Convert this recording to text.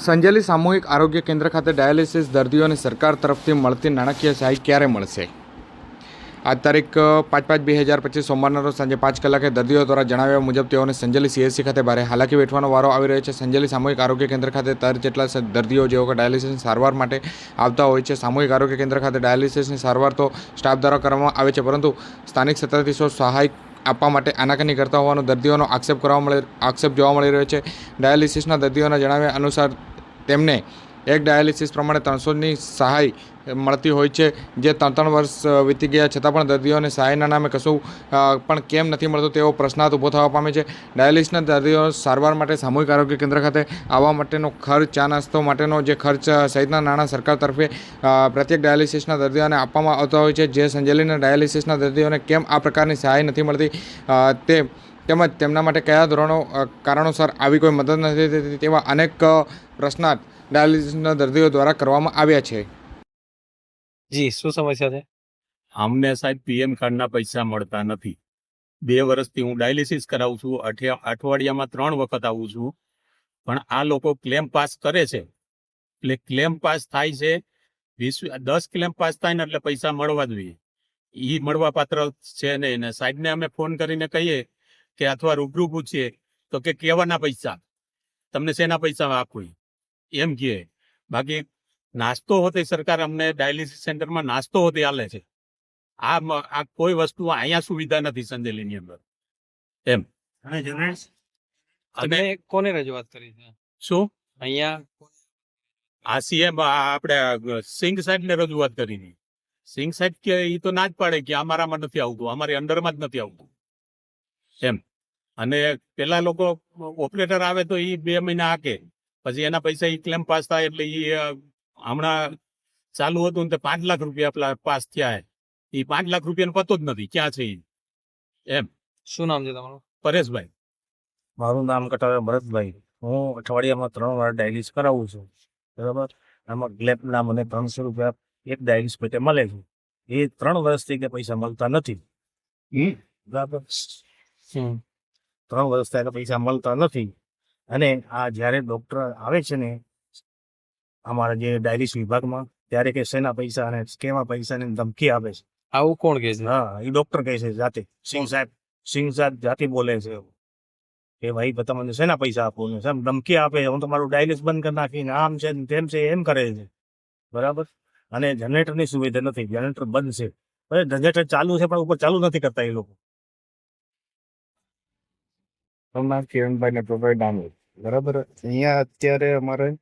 સંજેલી સામૂહિક આરોગ્ય કેન્દ્ર ખાતે ડાયાલિસિસ દર્દીઓને સરકાર તરફથી મળતી નાણાકીય સહાય ક્યારે મળશે? આજ તારીખ પાંચ પાંચ બે હજાર પચીસ સોમવારના રોજ સાંજે પાંચ કલાકે દર્દીઓ દ્વારા જણાવ્યા મુજબ તેઓને સંજેલી સીએસસી ખાતે ભારે હાલાકી વેઠવાનો વારો આવી રહ્યો છે. સંજેલી સામૂહિક આરોગ્ય કેન્દ્ર ખાતે તર જેટલા દર્દીઓ જેઓ કે ડાયાલિસિસની સારવાર માટે આવતા હોય છે, સામૂહિક આરોગ્ય કેન્દ્ર ખાતે ડાયાલિસિસની સારવાર તો સ્ટાફ દ્વારા કરવામાં આવે છે, પરંતુ સ્થાનિક સત્તાધીશો સહાય આપવા માટે આનાકાની કરતા હોવાનો દર્દીઓનો આક્ષેપ કરવા મળે, આક્ષેપ જોવા મળી રહ્યો છે. ડાયાલિસિસના દર્દીઓના જણાવ્યા અનુસાર તેમને એક ડાયાલિસિસ પ્રમાણે ત્રણસોની સહાય મળતી હોય છે, જે ત્રણ ત્રણ વર્ષ વીતી ગયા છતાં પણ દર્દીઓને સહાયના નામે કશું પણ કેમ નથી મળતું તેવો પ્રશ્નાર્થ ઊભો થવા પામે છે. ડાયાલિસિસના દર્દીઓ સારવાર માટે સામૂહિક આરોગ્ય કેન્દ્ર ખાતે આવવા માટેનો ખર્ચ, ચા નાસ્તો માટેનો જે ખર્ચ સહિતના નાણાં સરકાર તરફે પ્રત્યેક ડાયાલિસિસના દર્દીઓને આપવામાં આવતા હોય છે. જે સંજેલીના ડાયાલિસિસના દર્દીઓને કેમ આ પ્રકારની સહાય નથી મળતી તે તેમજ તેમના માટે કયા ધોરણો કારણોસર આવી કોઈ મદદ નથી થતી તેવા અનેક પ્રશ્નાર્થ ડાયાલિસિસના દર્દીઓ દ્વારા કરવામાં આવ્યા છે. જી શું સમસ્યા છે? અમને સાહેબ પીએમ કાર્ડના પૈસા મળતા નથી. બે વર્ષથી હું ડાયાલિસિસ કરાવું છું અઠિયા અઠવાડિયામાં ત્રણ વખત આવું છું. પણ આ લોકો ક્લેમ પાસ કરે છે. એટલે ક્લેમ પાસ થાય છે વીસ દસ ક્લેમ પાસ થાય ને એટલે પૈસા મળવા જોઈએ. એ મળવા પાત્ર છે ને ને સાહેબને અમે ફોન કરીને કહીએ કે અથવા રૂબરૂ પૂછીએ તો કે કેવાના પૈસા? તમને શેના પૈસા આપવું એમ કહે. બાકી નાસ્તો હોતે સરકાર અમને ડાયાલિસિસ સેન્ટરમાં નાસ્તો હોતે આલે છે. આ આ કોઈ વસ્તુ અહીંયા સુવિધા નથી સંજેલીની અંદર. એમ. અને કોને રજૂઆત કરી છે? શું? અહીંયા આ સીએમ આપણે સિંઘ સાહેબને રજૂઆત કરી સિંઘ સાહેબ કે એ તો ના જ પાડે કે અમારામાં નથી આવતું અમારી અંડરમાં જ નથી આવતું. એમ. અને પેલા લોકો ઓપરેટર આવે તો એ બે મહિના હાકે. પછી એના પૈસા એ ક્લેમ પાસ થાય એટલે એ હમણાં ચાલુ હતું ને તે પાંચ લાખ રૂપિયા પેલા પાસ થયા એ પાંચ લાખ રૂપિયાનો પતો જ નથી. ક્યાં છે એમ. શું નામ છે તમારું? પરેશભાઈ. મારું નામ કટાવે ભરતભાઈ. હું અઠવાડિયામાં ત્રણ વાર ડાયાલિસ કરાવું છું. બરાબર? આમાં ગ્લેપના મને ત્રણસો રૂપિયા એક ડાયાલિસ પેટે મળે છે. એ ત્રણ વર્ષથી કે પૈસા મળતા નથી. બરાબર? હમ. ત્રણ વર્ષ થયા પૈસા મળતા નથી. અને આ જ્યારે ડોક્ટર આવે છે ને અમારા જે ડાયાલિસ વિભાગમાં ત્યારે કે શેના પૈસા અને કેવા પૈસાની ધમકી આપે છે. આવું કોણ કે છે? હા એ ડોક્ટર કહે છે જાતે. સિંહ સાહેબ સિંહ સાહેબ જાતે બોલે છે. કે ભાઈ બધા મને શેના પૈસા આપો? ને સાહેબ ધમકી આપે હું તમારું ડાયાલિસ બંધ કરી નાખીને આમ છે ને તેમ છે એમ કરે છે. બરાબર? અને જનરેટરની સુવિધા નથી. જનરેટર બંધ છે. જનરેટર ચાલુ છે પણ ઉપર ચાલુ નથી કરતા એ લોકો. મારું ભાઈ કિરણભાઈ પ્રોવાઈડ આમ બરાબર અહીંયા અત્યારે અમારે